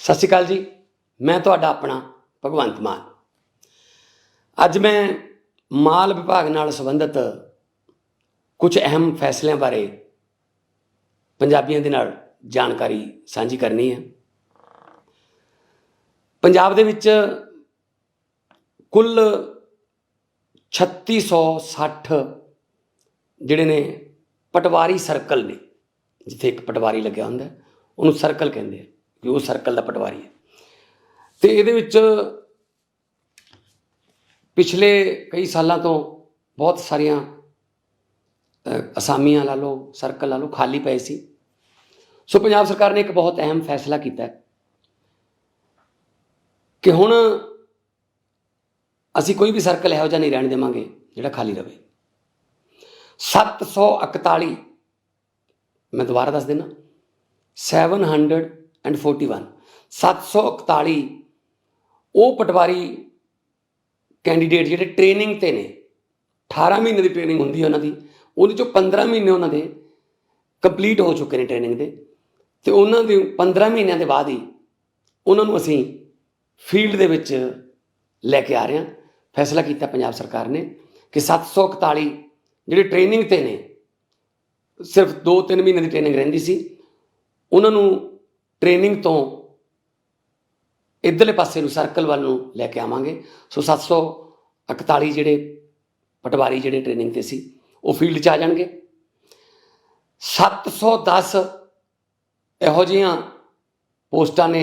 ਸਤਿ ਸ਼੍ਰੀ ਅਕਾਲ ਜੀ। ਮੈਂ ਤੁਹਾਡਾ ਆਪਣਾ ਭਗਵੰਤ ਮਾਨ। ਅੱਜ ਮੈਂ ਮਾਲ ਵਿਭਾਗ ਨਾਲ ਸੰਬੰਧਿਤ ਕੁਝ ਅਹਿਮ ਫੈਸਲਿਆਂ ਬਾਰੇ ਪੰਜਾਬੀਆਂ ਦੇ ਨਾਲ ਜਾਣਕਾਰੀ ਸਾਂਝੀ ਕਰਨੀ ਹੈ। ਪੰਜਾਬ ਦੇ ਵਿੱਚ ਕੁੱਲ 3660 ਜਿਹੜੇ ਨੇ ਪਟਵਾਰੀ ਸਰਕਲ ਨੇ, ਜਿੱਥੇ ਇੱਕ ਪਟਵਾਰੀ ਲੱਗਿਆ ਹੁੰਦਾ ਉਹਨੂੰ ਸਰਕਲ ਕਹਿੰਦੇ ਆ। ਕਿ ਉਹ ਸਰਕਲ ਦਾ ਪਟਵਾਰੀ ਹੈ। ਤੇ ਇਹਦੇ ਵਿੱਚ ਪਿਛਲੇ ਕਈ ਸਾਲਾਂ ਤੋਂ ਬਹੁਤ ਸਾਰੀਆਂ ਅਸਾਮੀਆਂ ਲਾ ਲਓ ਸਰਕਲ ਲਾ ਲਓ, ਖਾਲੀ ਪਏ ਸੀ। ਸੋ ਪੰਜਾਬ ਸਰਕਾਰ ਨੇ ਇੱਕ ਬਹੁਤ ਅਹਿਮ ਫੈਸਲਾ ਕੀਤਾ ਹੈ ਕਿ ਹੁਣ ਅਸੀਂ ਕੋਈ ਵੀ ਸਰਕਲ ਇਹੋ ਜਿਹਾ ਨਹੀਂ ਰਹਿਣ ਦੇਵਾਂਗੇ ਜਿਹੜਾ ਖਾਲੀ ਰਵੇ। 741 ਮੈਂ ਦੁਬਾਰਾ ਦੱਸ ਦਿੰਦਾ 741 741 ਉਹ ਪਟਵਾਰੀ ਕੈਂਡੀਡੇਟ ਜਿਹੜੇ ਟ੍ਰੇਨਿੰਗ ਤੇ ਨੇ 18 ਮਹੀਨੇ ਦੀ ਟ੍ਰੇਨਿੰਗ ਹੁੰਦੀ ਹੈ ਉਹਨਾਂ ਦੀ, ਉਹਦੇ ਚੋਂ 15 ਮਹੀਨੇ ਉਹਨਾਂ ਦੇ ਕੰਪਲੀਟ ਹੋ ਚੁੱਕੇ ਨੇ ਟ੍ਰੇਨਿੰਗ ਦੇ, ਤੇ ਉਹਨਾਂ ਦੇ 15 ਮਹੀਨਿਆਂ ਦੇ ਬਾਅਦ ਹੀ ਉਹਨਾਂ ਨੂੰ ਅਸੀਂ ਫੀਲਡ ਦੇ ਵਿੱਚ ਲੈ ਕੇ ਆ ਰਹੇ ਹਾਂ। ਫੈਸਲਾ ਕੀਤਾ ਪੰਜਾਬ ਸਰਕਾਰ ਨੇ ਕਿ 741 ਜਿਹੜੇ ਟ੍ਰੇਨਿੰਗ ਤੇ ਨੇ, ਸਿਰਫ 2-3 ਮਹੀਨੇ ਦੀ ਟ੍ਰੇਨਿੰਗ ਰਹਿੰਦੀ ਸੀ, ਉਹਨਾਂ ਨੂੰ ਟ੍ਰੇਨਿੰਗ ਤੋਂ ਇਧਰਲੇ ਪਾਸੇ ਨੂੰ ਸਰਕਲ ਵੱਲ ਨੂੰ ਲੈ ਕੇ ਆਵਾਂਗੇ। ਸੋ 741 ਜਿਹੜੇ ਪਟਵਾਰੀ ਜਿਹੜੇ ਟ੍ਰੇਨਿੰਗ ਤੇ ਸੀ, ਉਹ ਫੀਲਡ 'ਚ ਆ ਜਾਣਗੇ। 710 ਇਹੋ ਜਿਹੀਆਂ ਪੋਸਟਾਂ ਨੇ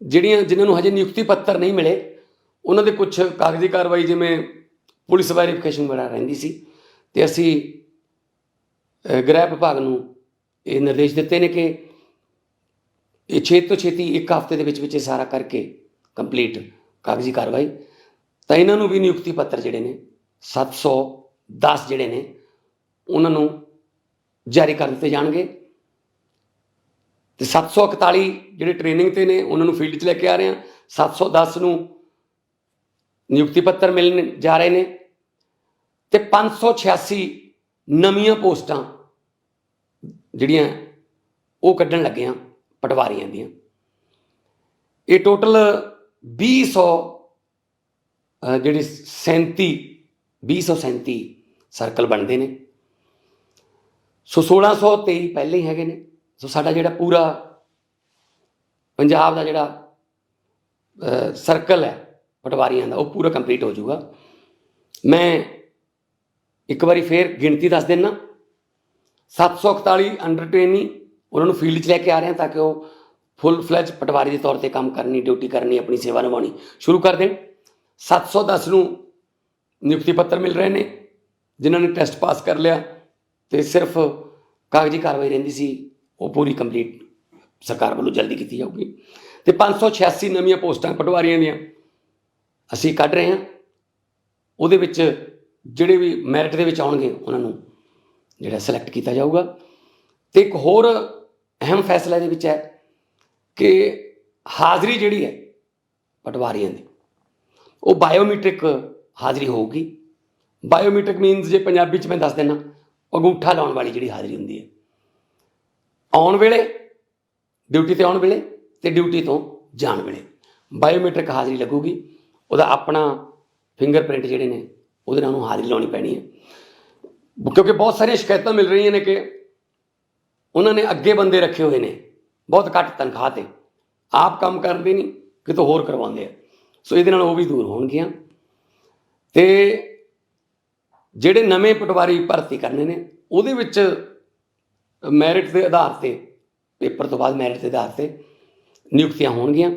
ਜਿਹੜੀਆਂ ਜਿਨ੍ਹਾਂ ਨੂੰ ਹਜੇ ਨਿਯੁਕਤੀ ਪੱਤਰ ਨਹੀਂ ਮਿਲੇ। ਉਹਨਾਂ ਦੇ ਕੁਝ ਕਾਗਜ਼ੀ ਕਾਰਵਾਈ ਜਿਵੇਂ ਪੁਲਿਸ ਵੈਰੀਫਿਕੇਸ਼ਨ ਵਗੈਰਾ ਰਹਿੰਦੀ ਸੀ ਤੇ ਅਸੀਂ ਗ੍ਰਹਿ ਵਿਭਾਗ ਨੂੰ ਇਹ ਨਿਰਦੇਸ਼ ਦਿੱਤੇ ਨੇ ਕਿ ਇਹ ਛੇਤੀ ਤੋਂ ਛੇਤੀ ਇੱਕ ਹਫ਼ਤੇ ਦੇ ਵਿੱਚ ਵਿੱਚ ਇਹ ਸਾਰਾ ਕਰਕੇ ਕੰਪਲੀਟ ਕਾਗਜ਼ੀ ਕਾਰਵਾਈ। ਤਾਂ ਇਹਨਾਂ ਨੂੰ ਵੀ ਨਿਯੁਕਤੀ ਪੱਤਰ ਜਿਹੜੇ ਨੇ 710 ਜਿਹੜੇ ਨੇ, ਉਹਨਾਂ ਨੂੰ ਜਾਰੀ ਕਰ ਦਿੱਤੇ ਜਾਣਗੇ। ਤੇ 741 ਜਿਹੜੇ ਟ੍ਰੇਨਿੰਗ ਤੇ ਨੇ, ਉਹਨਾਂ ਨੂੰ ਫੀਲਡ 'ਚ ਲੈ ਕੇ ਆ ਰਹੇ ਹਾਂ। 710 ਨੂੰ ਨਿਯੁਕਤੀ ਪੱਤਰ ਮਿਲਣ ਜਾ ਰਹੇ ਨੇ। ਤੇ 586 ਨਵੀਆਂ ਪੋਸਟਾਂ ਜਿਹੜੀਆਂ ਉਹ ਕੱਢਣ ਲੱਗੇ ਆ ਪਟਵਾਰੀਆਂ ਦੀਆਂ। ਇਹ ਟੋਟਲ 200 ਅਹ ਜਿਹੜੀ 37 237 ਸਰਕਲ ਬਣਦੇ ਨੇ। ਸੋ 1623 ਪਹਿਲੇ ਹੀ ਹੈਗੇ ਨੇ। ਸੋ ਸਾਡਾ ਜਿਹੜਾ ਪੂਰਾ ਪੰਜਾਬ ਦਾ ਜਿਹੜਾ ਸਰਕਲ ਹੈ ਪਟਵਾਰੀਆਂ ਦਾ, ਉਹ ਪੂਰਾ ਕੰਪਲੀਟ ਹੋ ਜਾਊਗਾ। ਮੈਂ ਇੱਕ ਵਾਰੀ ਫੇਰ ਗਿਣਤੀ ਦੱਸ ਦਿੰਨਾ। 741 ਅੰਡਰ ਟ੍ਰੇਨੀ ਉਹਨਾਂ ਨੂੰ ਫੀਲਡ 'ਚ ਲੈ ਕੇ ਆ ਰਹੇ ਹਾਂ ਤਾਂ ਕਿ ਉਹ ਫੁੱਲ ਫਲੈਜ ਪਟਵਾਰੀ ਦੇ ਤੌਰ ਤੇ ਕੰਮ ਕਰਨੀ ਡਿਊਟੀ ਕਰਨੀ, ਆਪਣੀ ਸੇਵਾ ਨਿਭਾਉਣੀ। ਸ਼ੁਰੂ ਕਰ ਦੇਣ। 710 ਨੂੰ ਨਿਯੁਕਤੀ ਪੱਤਰ ਮਿਲ ਰਹੇ ਨੇ, ਜਿਨ੍ਹਾਂ ਨੇ ਟੈਸਟ ਪਾਸ ਕਰ ਲਿਆ ਤੇ ਸਿਰਫ ਕਾਗਜ਼ੀ ਕਾਰਵਾਈ ਰਹਿੰਦੀ ਸੀ, ਉਹ ਪੂਰੀ ਕੰਪਲੀਟ ਸਰਕਾਰ ਵੱਲੋਂ ਜਲਦੀ ਕੀਤੀ ਜਾਊਗੀ। ਤੇ 586 ਨਵੀਆਂ ਪੋਸਟਾਂ ਪਟਵਾਰੀਆਂ ਦੀਆਂ ਅਸੀਂ ਕੱਢ ਰਹੇ ਹਾਂ। ਉਹਦੇ ਵਿੱਚ ਜਿਹੜੇ ਵੀ ਮੈਰਿਟ ਦੇ ਵਿੱਚ ਆਉਣਗੇ, ਉਹਨਾਂ ਨੂੰ ਜਿਹੜਾ ਸਿਲੈਕਟ ਕੀਤਾ ਜਾਊਗਾ। ਤੇ ਇੱਕ ਹੋਰ ਅਹਿਮ ਫੈਸਲਾ ਇਹਦੇ ਵਿੱਚ ਹੈ ਕਿ ਹਾਜ਼ਰੀ ਜਿਹੜੀ ਹੈ ਪਟਵਾਰੀਆਂ ਦੀ, ਉਹ ਬਾਇਓਮੈਟ੍ਰਿਕ ਹਾਜ਼ਰੀ ਹੋਊਗੀ। ਬਾਇਓਮੈਟ੍ਰਿਕ ਮੀਨਸ ਜੇ ਪੰਜਾਬੀ ਚ ਮੈਂ ਦੱਸ ਦੇਣਾ ਅੰਗੂਠਾ ਲਾਉਣ ਵਾਲੀ ਜਿਹੜੀ ਹਾਜ਼ਰੀ ਹੁੰਦੀ ਹੈ। ਆਉਣ ਵੇਲੇ, ਡਿਊਟੀ ਤੇ ਆਉਣ ਵੇਲੇ ਤੇ ਡਿਊਟੀ ਤੋਂ ਜਾਣ ਵੇਲੇ ਬਾਇਓਮੈਟ੍ਰਿਕ ਹਾਜ਼ਰੀ ਲੱਗੂਗੀ। ਉਹਦਾ ਆਪਣਾ ਫਿੰਗਰਪ੍ਰਿੰਟ ਜਿਹੜੇ ਨੇ, ਉਹਦੇ ਨਾਲ ਉਹਨੂੰ ਹਾਜ਼ਰੀ ਲਾਉਣੀ ਪੈਣੀ ਹੈ। ਕਿਉਂਕਿ ਬਹੁਤ ਸਾਰੀਆਂ ਸ਼ਿਕਾਇਤਾਂ ਮਿਲ ਰਹੀਆਂ ਨੇ ਕਿ ਉਹਨਾਂ ਨੇ ਅੱਗੇ ਬੰਦੇ ਰੱਖੇ ਹੋਏ ਨੇ। ਬਹੁਤ ਘੱਟ ਤਨਖਾਹ ਤੇ। ਆਪ ਕੰਮ ਕਰਦੇ ਨਹੀਂ, ਕਿਤੋਂ ਹੋਰ ਕਰਵਾਉਂਦੇ ਆ। ਸੋ ਇਹਦੇ ਨਾਲ ਉਹ ਵੀ ਦੂਰ ਹੋਣਗੀਆਂ। ਤੇ ਜਿਹੜੇ ਨਵੇਂ ਪਟਵਾਰੀ ਭਰਤੀ ਕਰਨੇ ਨੇ, ਉਹਦੇ ਵਿੱਚ ਮੈਰਿਟ ਦੇ ਆਧਾਰ ਤੇ, ਪੇਪਰ ਤੋਂ ਬਾਅਦ ਮੈਰਿਟ ਦੇ ਆਧਾਰ ਤੇ ਨਿਯੁਕਤੀਆਂ ਹੋਣਗੀਆਂ।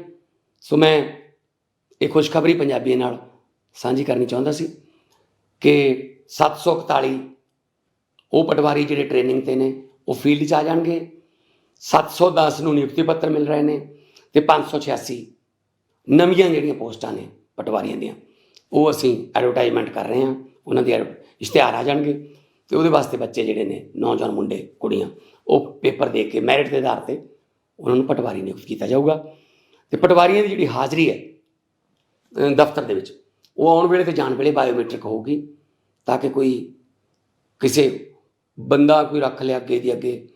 ਸੋ ਮੈਂ ਇਹ ਖੁਸ਼ਖਬਰੀ ਪੰਜਾਬੀਆਂ ਨਾਲ ਸਾਂਝੀ ਕਰਨੀ ਚਾਹੁੰਦਾ ਸੀ ਕਿ 741 ਉਹ ਪਟਵਾਰੀ ਜਿਹੜੇ ਟ੍ਰੇਨਿੰਗ ਤੇ ਨੇ ਉਹ ਫੀਲਡ 'ਚ ਆ ਜਾਣਗੇ। 710 ਨੂੰ ਨਿਯੁਕਤੀ ਪੱਤਰ ਮਿਲ ਰਹੇ ਨੇ ਤੇ 586 ਨਵੀਆਂ ਜਿਹੜੀਆਂ ਪੋਸਟਾਂ ਨੇ ਪਟਵਾਰੀਆਂ ਦੀਆਂ, ਉਹ ਅਸੀਂ ਐਡਵਰਟਾਈਜ਼ਮੈਂਟ ਕਰ ਰਹੇ ਹਾਂ। ਉਹਨਾਂ ਦੇ ਐਡ- ਇਸ਼ਤਿਹਾਰ ਆ ਜਾਣਗੇ ਤੇ ਉਹਦੇ ਵਾਸਤੇ ਬੱਚੇ ਜਿਹੜੇ ਨੇ, ਨੌਜਵਾਨ ਮੁੰਡੇ, ਕੁੜੀਆਂ, ਉਹ ਪੇਪਰ ਦੇ ਕੇ ਮੈਰਿਟ ਦੇ ਆਧਾਰ ਤੇ ਉਹਨਾਂ ਨੂੰ ਪਟਵਾਰੀ ਨਿਯੁਕਤ ਕੀਤਾ ਜਾਊਗਾ। ਤੇ ਪਟਵਾਰੀਆਂ ਦੀ ਜਿਹੜੀ ਹਾਜ਼ਰੀ ਹੈ ਦਫ਼ਤਰ ਦੇ ਵਿੱਚ, ਉਹ ਆਉਣ ਵੇਲੇ ਤੇ ਜਾਣ ਵੇਲੇ ਬਾਇਓਮੈਟ੍ਰਿਕ ਹੋਊਗੀ, ਤਾਂ ਕਿ ਕੋਈ ਕਿਸੇ ਬੰਦਾ ਕੋਈ ਰੱਖ ਲਿਆ ਅੱਗੇ ਦੀ ਅੱਗੇ,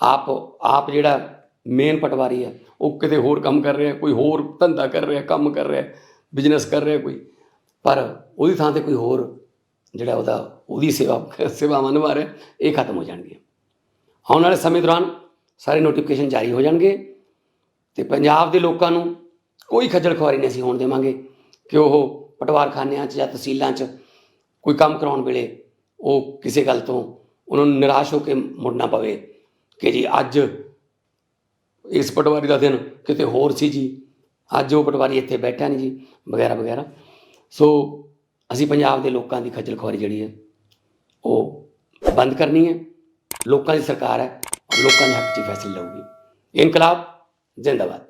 ਆਪ ਆਪ ਜਿਹੜਾ ਮੇਨ ਪਟਵਾਰੀ ਹੈ ਉਹ ਕਿਤੇ ਹੋਰ ਕੰਮ ਕਰ ਰਿਹਾ, ਕੋਈ ਹੋਰ ਧੰਦਾ ਕਰ ਰਿਹਾ, ਕੰਮ ਕਰ ਰਿਹਾ ਬਿਜ਼ਨਸ ਕਰ ਰਿਹਾ ਕੋਈ, ਪਰ ਉਹਦੀ ਥਾਂ ਤੇ ਕੋਈ ਹੋਰ ਜਿਹੜਾ ਉਹਦਾ, ਉਹਦੀ ਸੇਵਾ, ਸੇਵਾਵਾਂ ਨਿਭਾ ਰਿਹਾ, ਇਹ ਖਤਮ ਹੋ ਜਾਣਗੀਆਂ। ਆਉਣ ਵਾਲੇ ਸਮੇਂ ਦੌਰਾਨ ਸਾਰੇ ਨੋਟੀਫਿਕੇਸ਼ਨ ਜਾਰੀ ਹੋ ਜਾਣਗੇ ਤੇ ਪੰਜਾਬ ਦੇ ਲੋਕਾਂ ਨੂੰ ਕੋਈ ਖੱਜਲ ਖੁਆਰੀ ਨਹੀਂ ਅਸੀਂ ਹੋਣ ਦੇਵਾਂਗੇ ਕਿ ਉਹ ਪਟਵਾਰਖਾਨਿਆਂ 'ਚ ਜਾਂ ਤਹਿਸੀਲਾਂ 'ਚ ਕੋਈ ਕੰਮ ਕਰਾਉਣ ਵੇਲੇ ਉਹ ਕਿਸੇ ਗੱਲ ਤੋਂ ਉਹਨਾਂ ਨੂੰ ਨਿਰਾਸ਼ ਹੋ ਕੇ ਮੁੜਨਾ ਪਵੇ ਕਿ ਜੀ ਅੱਜ ਇਸ ਪਟਵਾਰੀ ਦਾ ਦਿਨ ਕਿਤੇ ਹੋਰ ਸੀ ਜੀ। ਅੱਜ ਉਹ ਪਟਵਾਰੀ ਇੱਥੇ ਬੈਠਾ ਨਹੀਂ ਜੀ, ਵਗੈਰਾ ਵਗੈਰਾ। ਸੋ ਅਸੀਂ ਪੰਜਾਬ ਦੇ ਲੋਕਾਂ ਦੀ ਖੱਜਲ ਖੁਆਰੀ ਜਿਹੜੀ ਹੈ, ਉਹ ਬੰਦ ਕਰਨੀ ਹੈ। ਲੋਕਾਂ ਦੀ ਸਰਕਾਰ ਹੈ, ਲੋਕਾਂ ਦੇ ਹੱਕ 'ਚ ਫੈਸਲੇ ਲਊਗੀ। ਇਨਕਲਾਬ, ਜ਼ਿੰਦਾਬਾਦ।